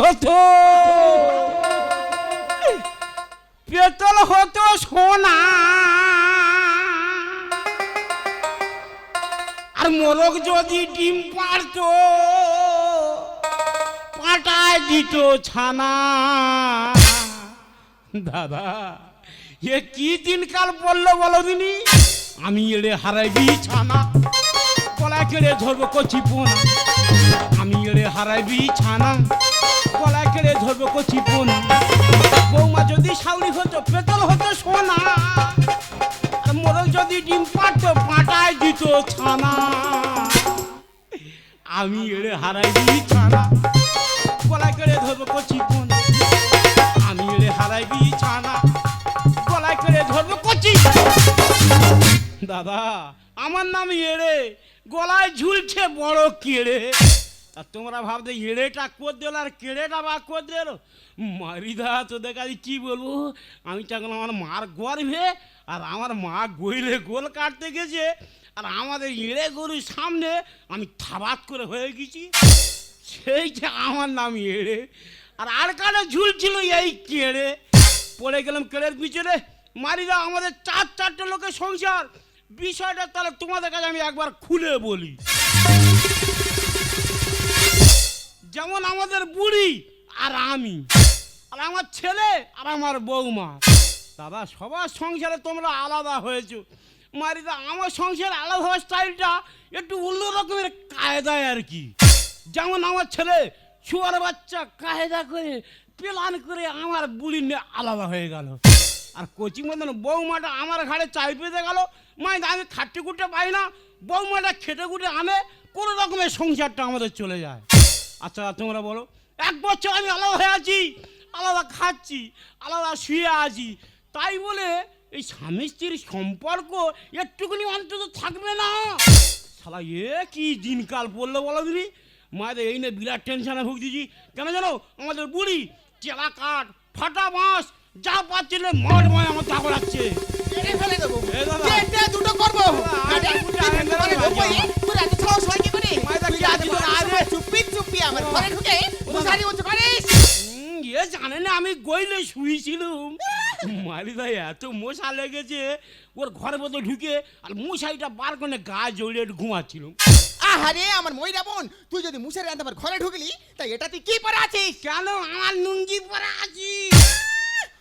হতো। পেতল হতো সোনা। আর মোরগ যদি ডিম পারতো পাটায় দিত ছানা। দাদা, এ কি দিনকাল বলল বলো দিনি? আমি এড়ে হারাইবি ছানা। গলায় কেড়ে ধরবো কচি পোনা। আমি এড়ে হারাইবি ছানা। গলায় কেড়ে ধরবো কচি পোনা বৌমা যদি সাউরি হতো, পেতল হতো সোনা, আর মোরগ যদি ডিম পারতো পাটায় দিত ছানা। আমি এড়ে হারাইবি ছানা, গলায় কেড়ে ধরবো কচি পোনা আমি এড়ে হারাইবি ছানা, গলায় কেড়ে ধরবো কচি দাদা, আমার নাম এড়ে, গলায় ঝুলছে বড় কেড়ে। তা তোমরা ভাবতে এড়েটা কর দিল আর কেড়েটা বা কর দিল। মারিদা, তোদের কাছে কি বলব? আমি তখন আমার মার গর্ভে আর আমার মা গইলে গোল কাটতে গেছে আর আমাদের এড়ে গরুর সামনে আমি থাবাত করে হয়ে গেছি। সেইটা আমার নাম এড়ে। আর আর কানে ঝুলছিল এই কেড়ে। পড়ে গেলাম কেড়ের পিছনে। মারিদা, আমাদের চার চারটে লোকের সংসার। বিষয়টা তাহলে তোমাদের কাছে আমি একবার খুলে বলি। যেমন আমাদের বুড়ি আর আমি। আর আমার ছেলে আর আমার বৌমা। দাদা, সবার সংসারে তোমরা আলাদা হয়েছো। মারিদা আমার সংসারে আলাদা হওয়ার স্টাইলটা একটু অন্য রকমের কায়দায় আর কি। যেমন আমার ছেলে শুয়ার বাচ্চা কায়দা করে প্লান করে আমার বুড়ি নিয়ে আলাদা হয়ে গেল। আর কোচিং মতন বৌমাটা আমার ঘাড়ে চাই পেতে গেল। মাই আমি খাট্টি কুটে পাই না। বৌমাটা খেটে কুটে আনে, কোনো রকমের সংসারটা আমাদের চলে যায়। আচ্ছা তোমরা বলো। এক বছর আমি আলাদা হয়ে আছি আলাদা খাচ্ছি আলাদা শুয়ে আছি। তাই বলে এই স্বামী স্ত্রীর সম্পর্ক একটুখানি অন্তত থাকবে না। শালা এ কি দিনকাল পড়ল বলো দিদি? মায়েদের এই নিয়ে বিরাট টেনশনে ভুগতেছি কেন জানো? আমাদের বুড়ি চেলা কাঠ ফাটা বাঁশ যা পাচ্ছিল মাঠ মায় আমার তা করাচ্ছে দুটো করব। চুপি চুপি আমার ঘরে ঢুকে মশারি উঁচু করিস এ জানে না আমি গইলে শুয়েছিলুম মালিদা এত মশা লেগেছে ওর ঘরের মধ্যে ঢুকে আর মশারিটা বার করে গা জড়িয়ে ঘুমাচ্ছিলুম আহারে আমার ময়রা বোন তুই যদি মুশারি আনতে আমার ঘরে ঢুকলি তাই এটা তুই কি পরে আছিস কেন আমার নুঙ্গি পরে আছি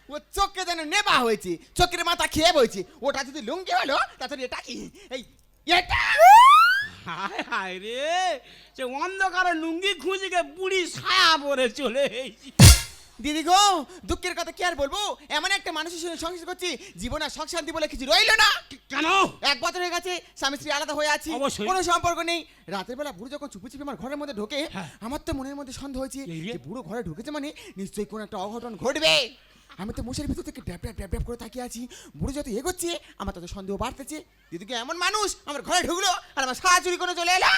ও চোখে যেন নেবা হয়েছে চোখের মাথা খেয়ে বইছে ওটা যদি লুঙ্গি হলো তাহলে এটা কি এই এটা হায় হায় রে সে অন্ধকারে লুঙ্গি খুঁজে বুড়ি ছায়া পরে চলে এসেছি দিদি গো দুঃখের কথা কি আর বলব এমন একটা মানুষের সঙ্গে সংসার করছি জীবনে সুখ শান্তি বলে কিছু রইল না কেন এক বছর হয়ে গেছে স্বামী স্ত্রী আলাদা হয়ে আছি। কোনো সম্পর্ক নেই রাতের বেলা বুড়ো যখন চুপি চুপি আমার ঘরের মধ্যে ঢোকে হ্যাঁ। আমার তো মনের মধ্যে সন্দেহ হয়েছে। বুড়ো ঘরে ঢুকেছে মানে নিশ্চয়ই কোনো একটা অঘটন ঘটবে আমি তো মুখের ভিতর থেকে ড্যাপ ড্যাপ ড্যাপ ড্যাপ করে তাকিয়ে আছি। বুড়ো যত এগোচ্ছে আমার তত সন্দেহ বাড়তেছে। দিদিকে এমন মানুষ আমার ঘরে ঢুকলো আর আমার সাহা চুরি করে চলে এলো?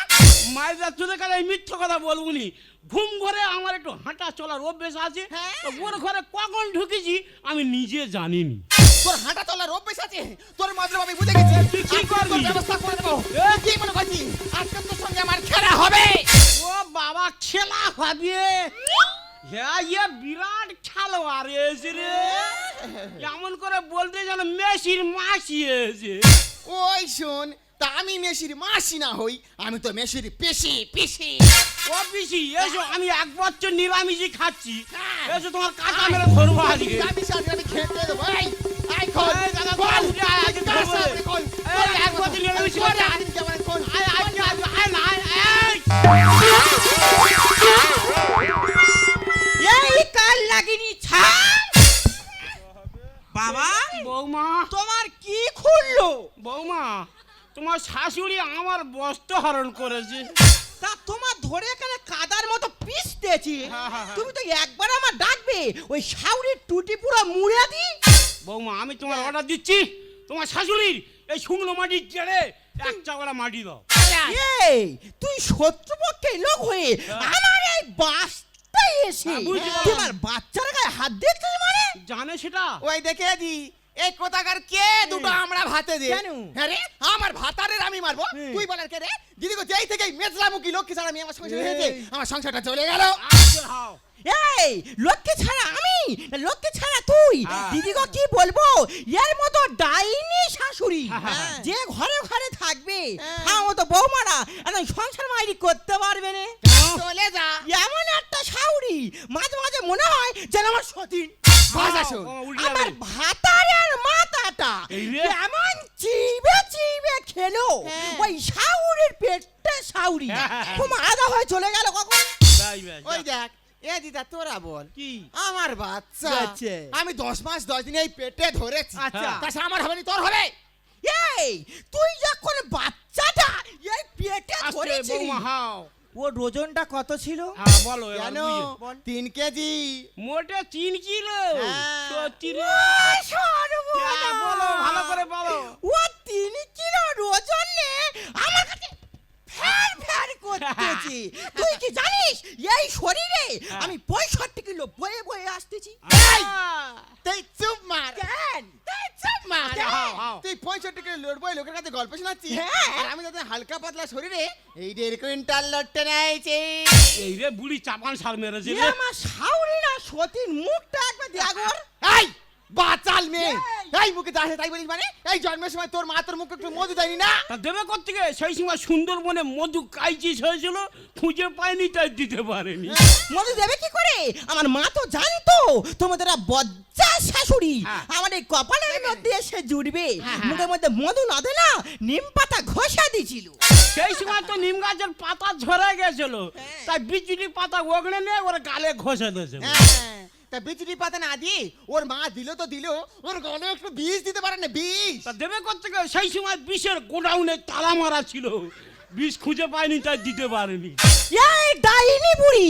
মায়ের কাছে আমি মিথ্যে কথা বলব নি। ঘুম ঘরে আমার একটু হাঁটা চলার অভ্যেস আছে। হ্যাঁ। তো ওর ঘরে কখন ঢুকেছি আমি নিজে জানিনি। তোর হাঁটা চলার অভ্যেস আছে? তোর মাত্র আমি বুঝে গেছি। তুই কি করবি? ব্যবস্থা করে দেবো। এ, কি মনে করছিস? আজকে তোর সঙ্গে আমার খেলা হবে। ও বাবা খেলা হবে? হ্যাঁ ইয়ে বিরাট খেলোয়াড় এসে রে এমন করে বলতে যেন মেসির মাসি এসে ওই শোন তা আমি মেশির মাসি না হই আমি তো মেশির পেশি পেশি ও পিসি এসো আমি এক বছর নিরামিষই খাচ্ছি এসো তোমার কাঁচা মেরে ধরবো আজকে আমি সাথে আমি খেতে দেবো এই এই খোল খোল আজকে খোল এই, এক বছর নিরামিষ খোল। আজকে খোল না আয় এই এই কাল লাগিনি? ছাড়! বাবা বৌমা। তোমার কি খুললো? বৌমা তোমার শাশুড়ি আমার বস্ত্র হরণ করেছে। তা তোমার ধরে এখানে কাদার মতো হ্যাঁ, হ্যাঁ, হ্যাঁ। তুমি তো একবার আমার ডাকবে ওই শাউরির টুটি পুরো মুড়ে দি। বৌমা আমি তোমার অর্ডার দিচ্ছি। তোমার শাশুড়ির এই শুকনো মাটি জেড়ে এক চাওয়ালা মাটি দাও। এই তুই শত্রুপক্ষের লোক হয়ে আমার এই বাসটা এসে? হ্যাঁ। তোমার বাচ্চার গায়ে হাত দিচ্ছিস মানে? জানে সেটা। ওই দেখে দি এই কোথাকার কে? দুটো আমরা ভাতে দে? হ্যাঁ রে আমার ভাতারের আমি মারবো। তুই বলার কে রে? দিদি গো যেই থেকে মেজলামুখী লক্ষ্মী ছাড়া আমি আমার সংসার হয়েছে আমার সংসারটা চলে গেল। এই লক্ষ্মী ছাড়া আমি? লক্ষ্মী ছাড়া তুই? হ্যাঁ। দিদি গো কি বলব? এর মতো ডাইনি শাশুড়ি। হ্যাঁ। যে ঘরে ঘরে থাকবে হ্যাঁ। হ্যাঁ মতো বৌমারা সংসার মাইরি করতে পারবে না। চলে যা। এমন একটা শাউরি। মাঝে মাঝে মনে হয় যেন আমার সতীন। আমার ভাতারের মাথাটা এমন চিবে চিবে খেলো। হ্যাঁ। ওই শাউরির পেটটা শাউরি। হ্যাঁ। খুব আদা হয়ে চলে গেল কখন? ওই দেখ এ দিদা তোরা বল। কি? আমার বাচ্চা। আমি দশ মাস দশ দিন এই পেটে ধরেছি। আচ্ছা। তাছাড়া আমার হবে তোর হবে? এই তুই যখন বাচ্চাটা এই পেটে হাও। ওর ওজনটা কত ছিল? হ্যাঁ বলো এবার কেন। তিন কেজি। মোটে তিন কিলো। হ্যাঁ। সত্যি রে ও হ্যাঁ, বলো ভালো করে বলো। ও তিন কিলো ওজন নে আমার কাছে ফ্যার ফ্যার করতেছি। তুই কি জানিস? এই শরীরে আমি পঁয়ষট্টি কিলো বয়ে বয়ে আসতেছি। এই! তুই চুপ মার। কেন? মার। হাও, হাও। তুই পঁয়ষট্টি কিলো লড়বো এই লোকের কাছে গল্প শোনাচ্ছিস? হ্যাঁ। আর আমি তাদের হালকা পাতলা শরীরে এই দেড় কুইন্টাল লড়তে নেয়েছি এই রে বুড়ি চাপান সার মেরেছে এ রে। আমার সাউরি না সতীর মুখটা একবার দেখার এই! বাচাল মেয়ে। এই! মুখে দাঁড়িয়ে তাই বলিস মানে? এই জন্মের সময় তোর মা তোর মুখে একটু মধু দেয়নি না? তা দেবে কোথেকে সেই সময় সুন্দরবনে মধু কাইচিস হয়েছিল খুঁজে পায়নি তাই দিতে পারেনি। মধু দেবে কি করে? আমার মা তো জানতো তোমাদের বজ্জা শাশুড়ি। হ্যাঁ। আমার এই কপালের মধ্যে এসে জুড়বে। হ্যাঁ, হ্যাঁ। মুখের মধ্যে মধু না দে না নিম পাতা ঘষা দিছিল। সেই সময় তো নিম গাছের পাতা ঝরে গেছিল। হ্যাঁ। তাই বিচুলি পাতা ওগড়ে নিয়ে ওর গালে ঘষে দিয়েছে হ্যাঁ, তা বিচুরি পাতা না দিয়ে ওর মা দিল তো দিল, ওর গলে একটু বিষ দিতে পারে না, বিষ। তা দেবে করতে সেই সময় বিষের গোডাউনে তালা মারা ছিল। বিষ খুঁজে পাইনি তাই দিতে পারেনি। এই ডাইনি বুড়ি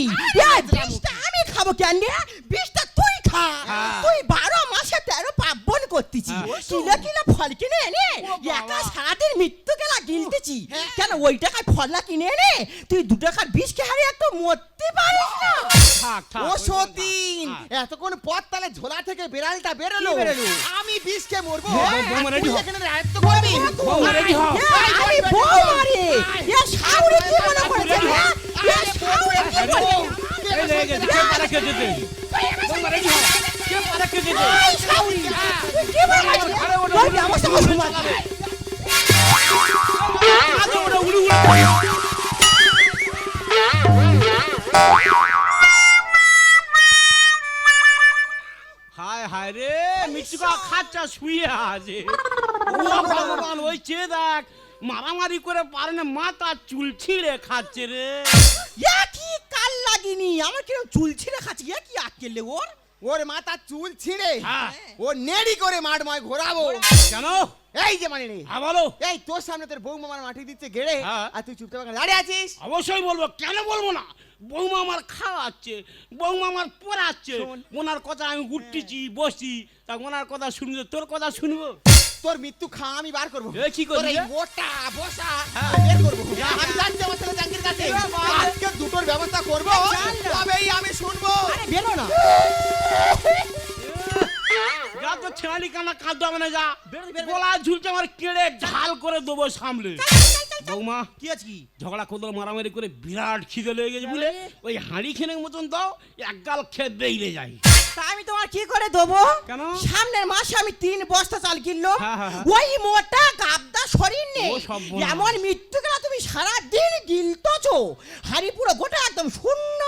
এই বিষটা আমি খাব কেন? রে বিষটা তুই খা। হ্যাঁ। তুই বারো মাসে তেরো পার্বণ করতেছি। হ্যাঁ। কিলো কিলো ফল কিনে এনে একা সারাদিন মৃত্যু গেলা গিলতেছি। কেন ওই টাকায় ফললা কিনে এনে তুই দু টাকার বিষ কে হারে একটু মরতে পারিস না? থাক থাক ও সতীন হ্যাঁ। এতক্ষণ পথ তালে ঝোলা থেকে বেড়ালটা বেরোলো? আমি বিষ খেয়ে মরবো। হ্যাঁ। এখানে রায়ত্ব করবি। আমি বউ মারে। এ শাউরি কি মনে করেছে হ্যাঁ? এ শাউরি কি আরে, মনে এই লেগে গেছে, কে পারা কে যেতে? বৌমা ready হও। কে পারা কে যেতে? এই শাউরি কি করছিস আরে, ওটা আমার সঙ্গে ঘুমাবি। আগে ওটা উড়ি উড়ি হায় হায় রে মিচুকা খাচ্চা শুয়ে আছে। ও ভগবান ওই চেয়ে দেখ। মারামারি করে পারে না মাথা চুল ছিঁড়ে খাচ্ছে রে। কি কাল লাগিনি? আমার কিরম চুল ছিঁড়ে খাচ্ছি? এ কি আক্কেলে ওর? ওর মাথা চুল ছিঁড়ে। হ্যাঁ। ও নেড়ি করে মাঠ মাঠময় ঘোরাবো। কেন? এই যে মানে রে। হ্যাঁ বলো। এই তোর সামনে তোর বউ মামার মাটি দিচ্ছে গেড়ে। হ্যাঁ। আর তুই চুপচাপ দাঁড়িয়ে আছিস? অবশ্যই বলব। কেন বলব না? বৌমা আমার খাওয়াচ্ছে বৌমা আমার পড়াচ্ছে। ওনার কথা আমি উঠতেছি বসছি। তা ওনার কথা শুনব তোর কথা শুনব? তোর মৃত্যু খা আমি বার করব। এ, কি করবি তোর এই মোটা বসা হ্যাঁ। বের করব। আমি যাচ্ছি আমার ছেলে জাঙ্গির কাছে। আজকে দুটোর ব্যবস্থা করব। তবেই আমি শুনব। বেরো না। যা তো ছেঁড়ালি কানা? কাঁদতে হবে না যা। গলা ঝুলছে আমার কেড়ে ঝাল করে দেবো সামলে। বৌমা কি আছে কি? ঝগড়া মারামারি করে বিরাট খিদে লেগে গেছে বলে ওই হাঁড়ি খেনের মতন দাও এক গাল খেয়ে বেইলে যাই তা তোমার কি করে দেবো? সামনের মাসে আমি তিন বস্তা চাল কিনলাম। হ্যাঁ, হ্যাঁ, হ্যাঁ। ওই মোটা গাবদা শরীর নেই। এমন মৃত্যু কেন তুমি সারাদিন দিন গিলতেছো। হাড়ি পুরো গোটা একদম শূন্য।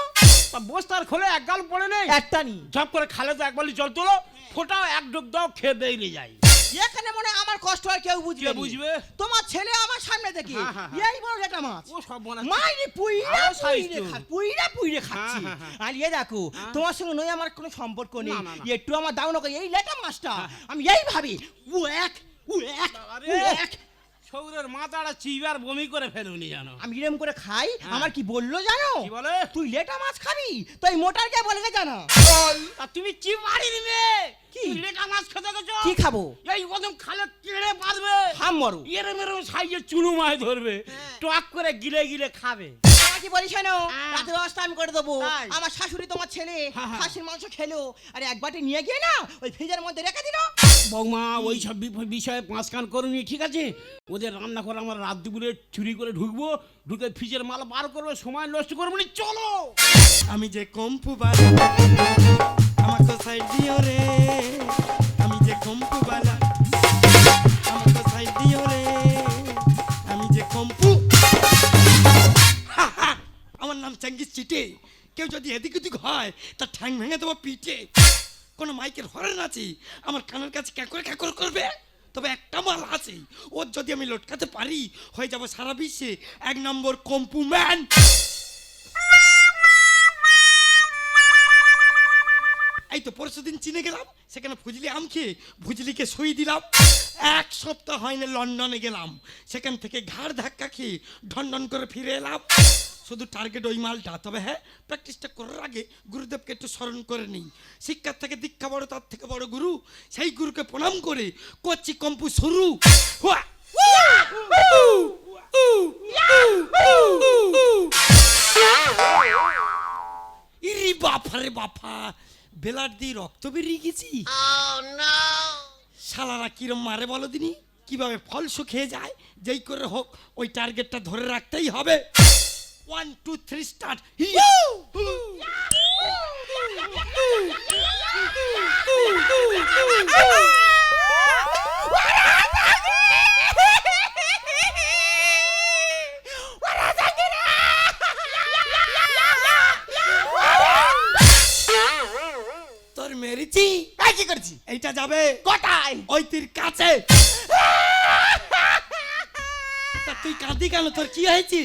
বস্তার খোলে এক গাল পড়ে নেই। একটা নি ঝপ করে খালে তো এক বালি জল তোলো। ফোটাও এক ডুব দাও খেয়ে বেরিয়ে যাই। এখানে মনে আমার কষ্ট হয় কেউ বুঝবে বুঝবে? তোমার ছেলে আমার সামনে দেখি। হ্যাঁ, হ্যাঁ, হ্যাঁ। এই বড় একটা মাছ। ও সব মনে মাইরি পুইরা পুইরে। খা পুইরা পুইরে খাচ্ছি। আর ইয়ে দেখো। তোমার সঙ্গে নয় আমার কোনো সম্পর্ক নেই। একটু আমার দাও না এই লেটা মাছটা। আমি এই ভাবি ও এক ও এক। ও এক। সৌরের মাথাটা চিবার বমি করে ফেলুনি জানো আমি এরম করে খাই। আমার কি বলল জানো? কি বলে? তুই লেটা মাছ খাবি? তো এই মোটার কে বলে জানো তুমি কি বাড়ি দিবে কি? লেটা মাছ খেতে গেছো? কি খাব? এই কদম খালে কেড়ে পারবে হাম মরু। এরম এরম সাইজে চুনো মাছ ধরবে। টক করে গিলে গিলে খাবে। কি বলি শোনো হ্যাঁ। রাতে ব্যবস্থা আমি করে দেবো। আমার শাশুড়ি তোমার ছেলে হ্যাঁ, হ্যাঁ। খাসির মাংস খেলো। আর এক বাটি নিয়ে গিয়ে না ওই ফ্রিজের মধ্যে রেখে দিল। বৌমা ওই সব বিষয়ে পাঁচ কান করুনি ঠিক আছে? ওদের রান্না করে আমরা রাত দুপুরে চুরি করে ঢুকবো ঢুকে ফ্রিজের মাল বার করব সময় নষ্ট করব না চলো! আমি যে কম্পু বালা আমাকে সাইড দিও রে। আমি যে কম্পু। বালা আমাকে আমার নাম চেঙ্গিস চিটে। কেউ যদি এদিক ওদিক হয় তার ঠ্যাং ভেঙে দেবো পিঠে। কোনো মাইকের হরেন আছে, আমার কানের কাছে ক্যাকরে ক্যাকর করবে। তবে একটা মাল আছে, ওর যদি আমি লটকাতে পারি, হয়ে যাব সারা বিশ্বে এক নম্বর কম্পু ম্যান এই তো পরশু দিন চিনে গেলাম সেখানে ফুজলি আম খেয়ে ফুজলিকে সই দিলাম এক সপ্তাহ হয়নি লন্ডনে গেলাম সেখান থেকে ঘাড় ধাক্কা খেয়ে ঢন করে ফিরে এলাম শুধু টার্গেট ওই মালটা তবে হ্যাঁ প্র্যাকটিসটা করার আগে গুরুদেবকে একটু স্মরণ করে নিই শিক্ষার থেকে দীক্ষা বড় তার থেকে বড় গুরু সেই গুরুকে প্রণাম করে করছি কম্পু শুরু হুয়া! ইরি বাফা রে বাফা বেলার দিয়ে রক্ত বেরিয়ে গেছি শালারা কিরম মারে বলো দিনি কীভাবে ফল শুকিয়ে যায় যেই করে হোক ওই টার্গেটটা ধরে রাখতেই হবে ওয়ান টু থ্রি স্টার্ট তোর মেরেছি তাই কি করছি? এইটা যাবে। কোথায়? ওই তীর কাছে। তা তুই কাঁদি কেন? তোর কি হয়েছে?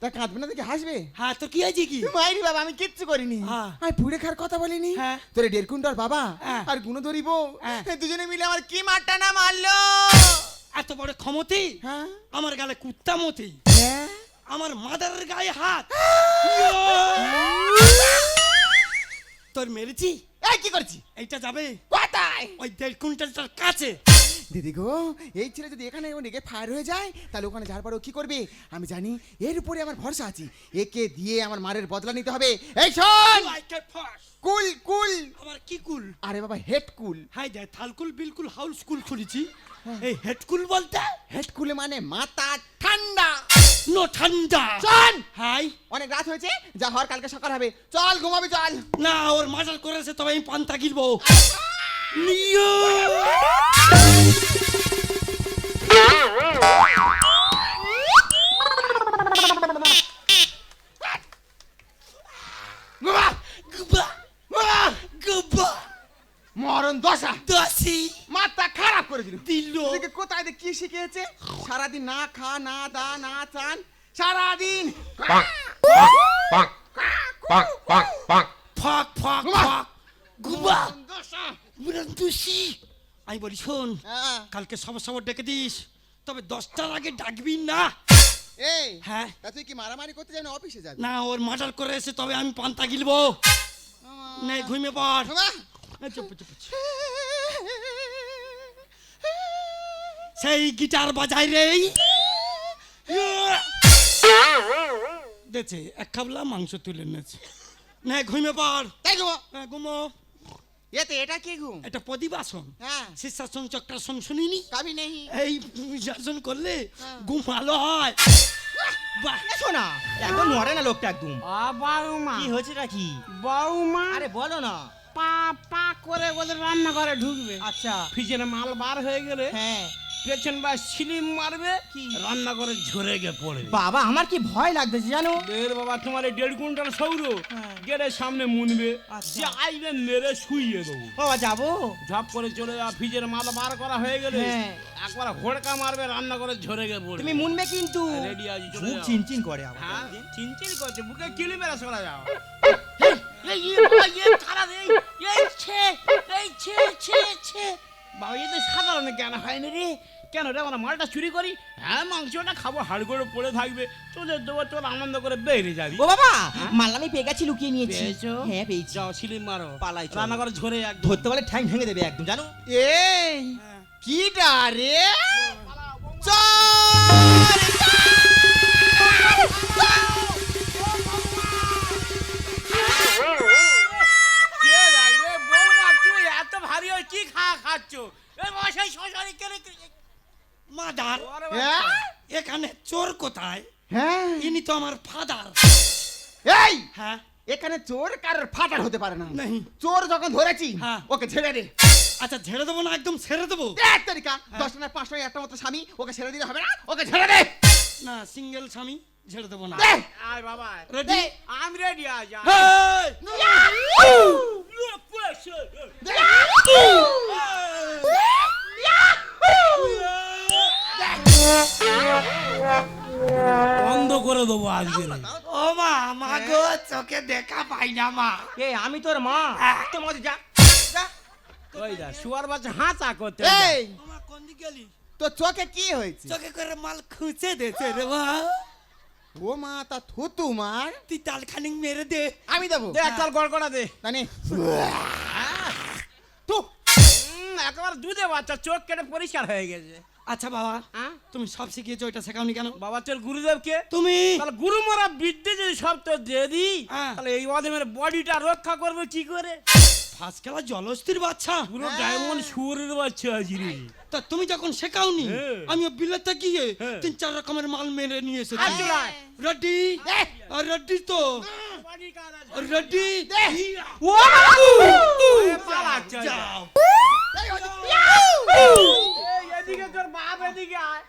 তা কাঁদবে না দেখে হাসবে। হ্যাঁ তোর কি হয়েছে কি? মাইরি বাবা আমি কিচ্ছু করিনি। হ্যাঁ। আমি পুড়ে খার কথা বলিনি। হ্যাঁ। তোরে কুইন্টাল বাবা হ্যাঁ। আর গুণধরি বউ হ্যাঁ। দুজনে মিলে আমার কি মারটা না মারলো? এত বড় ক্ষমতি? হ্যাঁ। আমার গালে কুত্তা মতি? হ্যাঁ। আমার মাদারের গায়ে হাত? তোর মেরেছি? এই কি করছি? এইটা যাবে। কোথায়? ওই দেড় কুইন্টালটার কাছে। দিদি গো এই ছেলে যদি এখানে ফায়ার হয়ে যায় তাহলে ওখানে যার পরে ও কি করবে? আমি জানি এর উপরে আমার ভরসা আছে। একে দিয়ে আমার মারের বদলা নিতে হবে। এই শোন. কুল কুল! আমার কি কুল? আরে বাবা হেড কুল। হাই যায় থালকুল বিলকুল হাউল স্কুল খুলেছি। এই হেড হেডকুল বলতে? হেড কুলে মানে মাথা ঠান্ডা। নো ঠান্ডা চল হাই অনেক রাত হয়েছে যা হওয়ার কালকে সকাল হবে। চল ঘুমাবি চল। না ওর মার্ডার করেছে তবে আমি পান্তা গিলবো। নিও। মরণ দশা। দাসি মাথা খারাপ করে দিল কোথায় কি শিখেছে সারাদিন না খা না দা না চান সারাদিন ফাক ফাক গুবা। গুবা মরণ আমি বলি শোন হ্যাঁ। কালকে সব সব ডেকে দিস। তবে দশটার আগে ডাকবি না। এই হ্যাঁ। তা তুই কি মারামারি করতে যাবি অফিসে যাবি? না ওর মার্ডার করে এসে তবে আমি পান্তা গিলবো। নে ঘুমিয়ে পড়। ঘুমা। এই চুপ চুপ। সেই গিটার বাজাই রে। দেখছে এক খাবলা মাংস তুলে নেছে নে ঘুমিয়ে পড়। তাই ঘুমো? হ্যাঁ, ঘুমো। এতে এটা কি ঘুম? এটা প্রদীপাসন। হ্যাঁ। শীর্ষাসন চক্রাসন শুনিনি? কাবি নেই। এই শাসন করলে ঘুম ভালো হয়। বাহ। শোনা একদম মরে না লোকটা একদম কি হয়েছে নাকি বাউমা। আরে বলো না। পা পা করে ওদের রান্না করে ঢুকবে। আচ্ছা। ফ্রিজের মাল বার হয়ে গেলে হ্যাঁ। পেছন বা সিলিম মারবে কি? রান্না করে ঝরে গে পড়বে বাবা আমার কি ভয় লাগতেছে জানো দের বাবা তোমার এই দেড় কুইন্টাল সৌর হ্যাঁ। গেটের সামনে মুনবে আচ্ছা। যে আইবে মেরে শুইয়ে দেবো বাবা যাব ঝপ করে চলে যাওয়া ফ্রিজের মাল বার করা হয়ে গেলে হ্যাঁ। একবার হোড়কা মারবে রান্না করে ঝরে গে পড়বে তুমি মুনবে কিন্তু রেডি আছি চলে। চিনচিন করে আবার হ্যাঁ চিনচিন করছে বুকে কিলি মেরে সরা যাও এই, এই, এই, এই খারাপ, এই, এই, ছে, এই, ছে, ছে, ছে। বাবা এ তো সাধারণ জ্ঞান হয়নি রে কেন রে আমরা মালটা চুরি করি হ্যাঁ মাংসটা খাব হাড় করে পড়ে থাকবে চলে দেবো চল আনন্দ করে বেরিয়ে যাবি ও বাবা মাল আমি পেয়ে গেছি লুকিয়ে নিয়েছি পেয়েছ? হ্যাঁ পেয়েছি যাও সিলিম মারো পালাই চলো। রান্না করে ঝরে একদম ধরতে পারলে ঠ্যাং ভেঙে দেবে একদম জানো এই কি রে চল মাদার। হ্যাঁ? এখানে চোর কোথায়? হ্যাঁ। ইনি তো আমার ফাদার। এই! হ্যাঁ। এখানে চোর কারোর ফাটার হতে পারে না। নেই। চোর যখন ধরেছি হ্যাঁ। ওকে ছেড়ে দে। আচ্ছা ছেড়ে দেবো না? একদম ছেড়ে দেবো? এক তারিখা দশ টাকা পাঁচ টাকা একটা মতো স্বামী ওকে ছেড়ে দিলে হবে না? ওকে ছেড়ে দে। না সিঙ্গেল স্বামী ছেড়ে দেবো না। আয় বাবা। রেডি আমি রেডি আজ বন্ধ করে দেবো আজকে ও মা মা গো চোখে দেখা পাই না মা। এ আমি তোর মা। তোর মধ্যে যা। যা। ওই শুয়ার বাচ্চা হাঁচা করতে এই! কোন দিকে গেলি তো চোখে কি হয়েছে? চোখে করে মাল খুঁজে দেছে রে মা। ও মা তা থুতু মার। তুই তাল খানিক মেরে দে। আমি দেবো। দে একটাল গড়গড়া দে। জানি। তো একেবারে দুধে বাচ্চা চোখ কেটে পরিষ্কার হয়ে গেছে। আচ্ছা বাবা হ্যাঁ? তুমি সব শিখিয়েছো ওইটা শেখাওনি কেন? বাবা তোর গুরুদেবকে। তুমি? তাহলে গুরু মরা বিদ্যে যদি সব তো দিয়ে দিই হ্যাঁ। তাহলে এই অধমের বডিটা রক্ষা করবে কি করে? ফার্স্ট খেলা জলস্থির বাচ্চা। পুরো ডায়মন্ড সুরের বাচ্চা আছি রে। তা তুমি যখন শেখাওনি হ্যাঁ। আমি বিলেতে গিয়ে হ্যাঁ। তিন চার রকমের মাল মেরে নিয়ে এসেছি। আর চুলায়। রেডি আর রেডি তো? রেডি? ও পালাচ্ছে যাও। এদিকে তোর বাপ এদিকে আয়।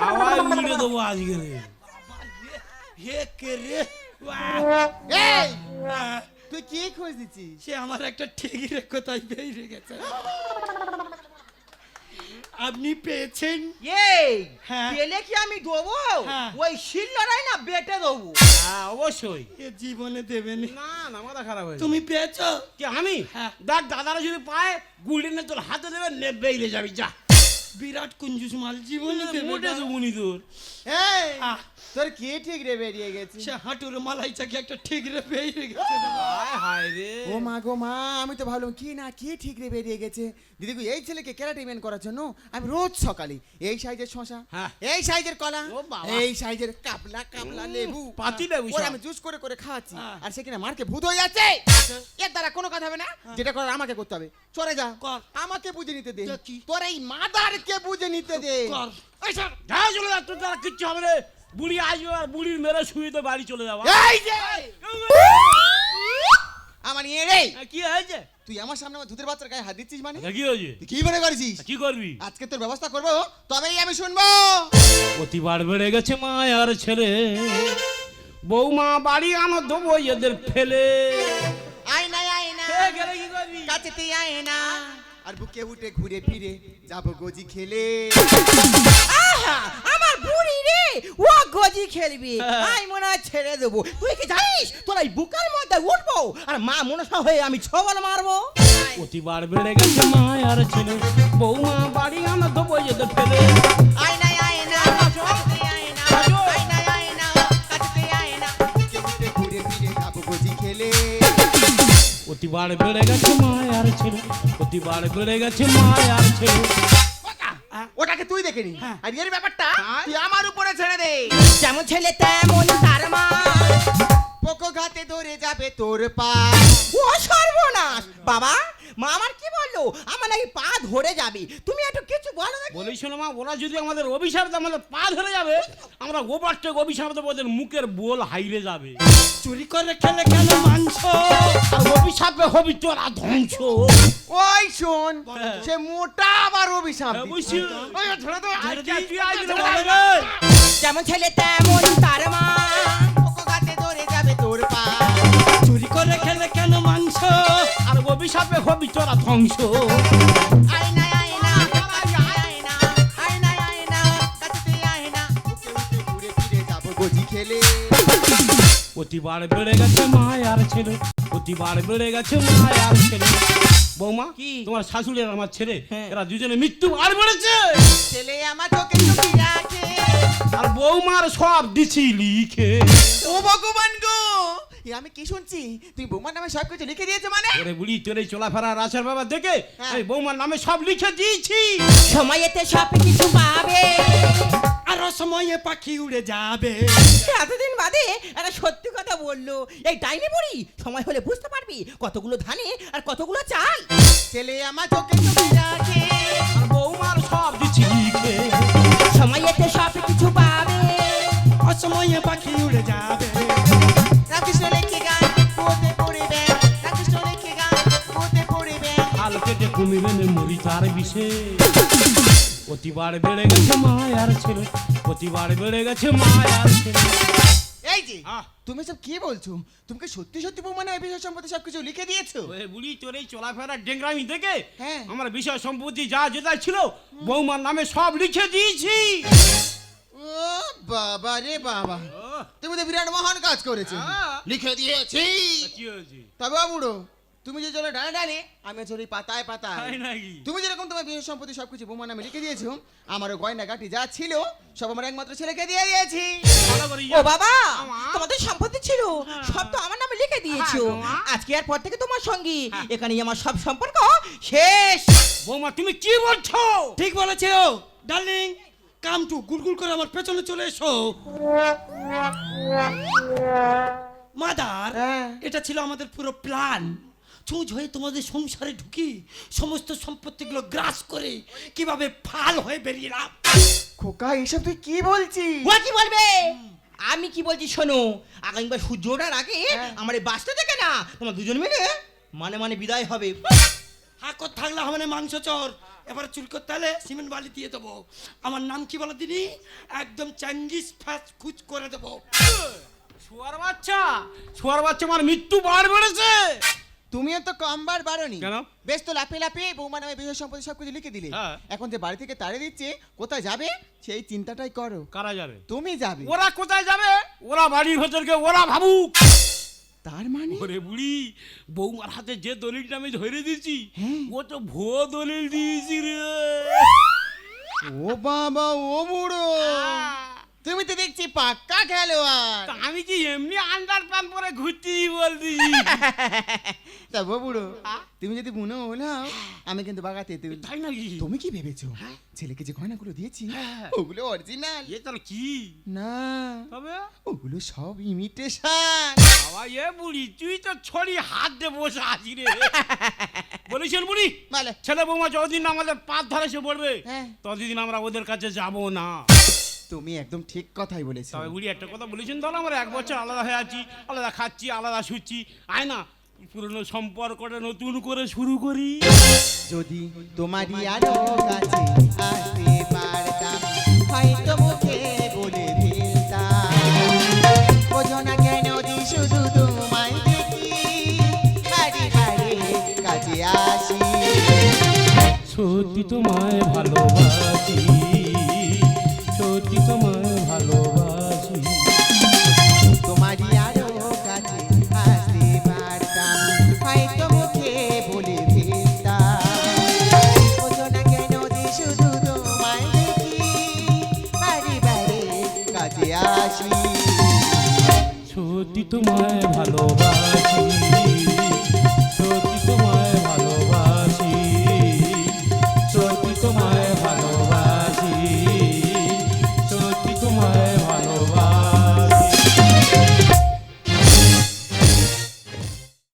হাওয়ায় উড়ে দেবো আজকে রে। হে কে রে? এই তুই কি খোঁজ দিচ্ছিস সে আমার একটা ঠিকই রে কোথায় বেরিয়ে গেছে? আপনি পেয়েছেন। এই হ্যাঁ। পেলে কি আমি দেবো? হ্যাঁ। ওই শিল লড়াই না বেটে দেবো? হ্যাঁ অবশ্যই। এ জীবনে দেবেন না। না মাথা খারাপ হয়েছে তুমি পেয়েছ? কি আমি? হ্যাঁ। দেখ দাদারা যদি পায় গুলি নে তোর হাতে দেবে নেবে রে যাবি যা। বিরাট কুঞ্জুস মাল জীবনে মোটে তোর। এই তোর কি ঠিক রে বেরিয়ে গেছে? সে হাঁটুর মালাই চাকি একটা ঠিক রে বেরিয়ে গেছে হায় হায় রে। ও মা গো মা আমি তো ভাবলাম কি না কি ঠিক রে বেরিয়ে গেছে? দিদি গো, এই ছেলেকে ক্যারাটে মেন করার জন্য আমি রোজ সকালে এই সাইজের শশা হ্যাঁ। এই সাইজের কলা এই সাইজের কাপলা কাপলা লেবু পাতি লেবু ওর। আমি জুস করে করে খাওয়াচ্ছি। হ্যাঁ। আর সে কিনা মার্কে ভূত হয়ে যাচ্ছে। এর দ্বারা কোনো কথা হবে না। যেটা করার আমাকে করতে হবে। চলে যা। কর। আমাকে বুঝে নিতে দে। তোর এই বুঝে নিতে দে? যা চলে যা তোর দ্বারা কিচ্ছু হবে রে বুড়ি আসবে আর বুড়ির মেরে শুয়ে তো বাড়ি চলে যাওয়া। এই যে! আমার নিয়ে রে! কি হয়েছে? তুই আমার সামনে আমার ধুতের বাচ্চার গায়ে হাত দিচ্ছিস মানে? কি হয়েছে? কি মনে করেছিস? কি করবি? আজকে তোর ব্যবস্থা করব তবেই আমি শুনব। প্রতিবার বেড়ে গেছে মায়ার ছেলে। বৌমা বাড়ি আনো দেবো এদের ফেলে। আয়না আয়না এ, গেলে কি করবি? কাছেতে আয়না আর বুকে উঠে ঘুরে ফিরে যাব গজি খেলে। আহা, আমার বুড়ি রে ও গজি খেলবি। হ্যাঁ। আমি মনে হয় ছেড়ে দেবো। তুই কি জানিস তোর এই বুকার মধ্যে উঠবো আর মা মনসা হয়ে আমি ছবল মারবো? প্রতিবার বেড়ে গেছে মায়ার ছেলে। বৌমা বাড়ি আনো দেবো এদের ফেলে। ফিরে যাব গজি খেলে। প্রতিবার বেড়ে গেছে মায়ার ছেলে। প্রতিবার করে গেছে মায়ার ছেলে। ওটাকে তুই দেখে নি হ্যাঁ। আর এর ব্যাপারটা তুই আমার উপরে ছেড়ে দে। যেমন ছেলে তেমন তার মা। ধরে যাবে তোর পা। ও সর্বনাশ! বাবা মা আমার কি বলল? আমার নাকি পা ধরে যাবে। তুমি একটু কিছু বলো না বলি শোনো মা ওরা যদি আমাদের অভিশাপ দেয়, আমাদের পা ধরে যাবে আমরা অভিশাপ দেবো ওদের মুখের বোল হাইরে যাবে। চুরি করে খেলে কেন মাংস আর অভিশাপে হবি তোরা ধ্বংস। ওই শোন হ্যাঁ। সে মোটা আবার অভিশাপ হ্যাঁ, বুঝছি। ওই ধরে তো রে। যেমন ছেলে তেমন তার মা। যাবে পা। চুরি করে খেলে কেন মাংস? আর অভিশাপে হবি তোরা ধ্বংস। আয়না আয়না আয়না আয়না আয়না কাছেতে আয়না। বুকে উঠে ঘুরে ফিরে যাব গজি খেলে। প্রতিবার বেড়ে গেছে মায়ার ছেলে প্রতিবার বেড়ে গেছে মায়ার ছেলে। বৌমা কি? তোমার শাশুড়ি আর আমার ছেলে হ্যাঁ। এরা দুজনে মৃত্যু আর বেড়েছে। ছেলে আমার চোখে আর বৌমার সব দিছি লিখে। ও ভগবান গো এ আমি কি শুনছি? তুই বৌমার নামে সব কিছু লিখে দিয়েছে মানে? ওরে বুড়ি তোর এই চলাফেরা রাসের বাবা দেখে হ্যাঁ। এই বৌমার নামে সব লিখে দিয়েছি। সময়েতে সব কিছু পাবে। আর অসময়ে পাখি উড়ে যাবে। এতদিন বাদে একটা সত্যি কথা বলল। এই ডাইনি বুড়ি সময় হলে বুঝতে পারবি কতগুলো ধানে আর কতগুলো চাল। ছেলে আমার চোখে তুমি রাখে। আর বৌমার সব দিচ্ছি লিখে। সময় এতে সব কিছু পাবে। অসময়ে পাখি কুমিরেনে মরি তার বিষে। প্রতিবার বেড়ে গেছে মায়ার ছেলে প্রতিবার বেড়ে গেছে মায়ার ছেলে। এই যে তুমি সব কি বলছো? তুমি কি সত্যি সত্যি প্রমাণে এই বিষয় সম্পত্তি সবকিছু লিখে দিয়েছ? বুড়ি তোর এই চলাফেরা ডেংরামি দেখে হ্যাঁ। আমার বিষয় সম্পত্তি যা যেটা ছিল বৌমার নামে সব লিখে দিয়েছি। ও বাবা রে বাবা। তুমি তো বিরাট মহান কাজ করেছ। লিখে দিয়েছি। তবে বুড়ো তুমি যে চলে ডানে ডানে আমি চলি পাতায় পাতায়। তাই নাকি? তুমি যেরকম তোমার বিশেষ সম্পত্তি সবকিছু বোমা নামে লিখে দিয়েছ আমারও গয়না গাটি যা ছিল সব আমার একমাত্র ছেলেকে দিয়ে দিয়েছি। ও বাবা? তোমাদের সম্পত্তি ছিল সব তো আমার নামে লিখে দিয়েছ। হ্যাঁ। আজকে আর পর থেকে তোমার সঙ্গী হ্যাঁ। এখানেই আমার সব সম্পর্ক শেষ। বৌমা তুমি কি বলছো? ঠিক বলেছে ও। ডার্লিং কাম টু গুলগুল করে আমার পেছনে চলে এসো। মাদার হ্যাঁ। এটা ছিল আমাদের পুরো প্ল্যান চুজ হয়ে তোমাদের সংসারে ঢুকি সমস্ত সম্পত্তিগুলো গ্রাস করে কীভাবে ফাল হয়ে বেরিয়েলাম খোকা এসব তুই কি বলছিস? ও কি বলবে? আমি কি বলছি শোনো আগামীবার সূর্য ওঠার আগে হ্যাঁ। আমার এই বাসটা থেকে না তোমার দুজন মিলে মানে মানে বিদায় হবে। হাকর থাকলে মানে মাংস চর? এবার চুল করতে হলে সিমেন্ট বালি দিয়ে দেবো। আমার নাম কি বলো দিদি? একদম চাঙ্গিস ফ্যাস খুচ করে দেবো। শোয়ার বাচ্চা শোয়ার বাচ্চা আমার মৃত্যু বার বেড়েছে। তুমিও তো কমবার বারোনি কেন? বেশ তো লাফে লাফিয়ে বৌমা নামে বিশেষ সম্পত্তি সবকিছু লিখে দিলে। হ্যাঁ। এখন যে বাড়ি থেকে তাড়ে দিচ্ছে কোথায় যাবে সেই চিন্তাটাই করো। কারা যাবে? তুমি যাবে। ওরা কোথায় যাবে? ওরা বাড়ির ভেতরকে ওরা ভাবুক। তার মানে? ওরে বুড়ি বৌমার হাতে যে দলিলটা আমি ধরে দিয়েছি হ্যাঁ। ও তো ভুয়ো দলিল দিয়েছি রে। ও বাবা ও বুড়ো। তুমি তো দেখছি পাক্কা খেলোয়াড়। আমি কি এমনি আন্ডার প্যান্ট পরে ঘুরতে বলতেছি তা গো বুড়ো তুমি যদি মনে হলাও আমি কিন্তু বাগাতে তুই তাই নাকি? তুমি কি ভেবেছো? ছেলেকে যে গয়নাগুলো দিয়েছি হ্যাঁ। ওগুলো অরিজিনাল এ তাহলে কি? না তবে? ওগুলো সব ইমিটেশন বাবা এ বুড়ি তুই তো ছড়ি হাত দিয়ে বসে আছি রে। বলেছেন বুড়ি? ছেলে বৌমা যতদিন না আমাদের পাত ধরে সে পড়বে হ্যাঁ। ততদিন আমরা ওদের কাছে যাব না। তুমি একদম ঠিক কথাই বলেছ। তবে বুড়ি একটা কথা বলেছেন তাহলে? আমরা এক বছর আলাদা হয়ে আছি আলাদা খাচ্ছি আলাদা শুচ্ছি। আয় না পুরনো সম্পর্কটা নতুন করে শুরু করি। যদি তোমারই আরও কাছে আসতে পারতাম। হয়তো মুখে বলে ফেলতাম বোঝো না কেন যে শুধু তোমায় দেখি বাড়ি বাড়ি কাছে আসি। সত্যি তোমায় ভালোবাসি। তোমায় ভালোবাসি।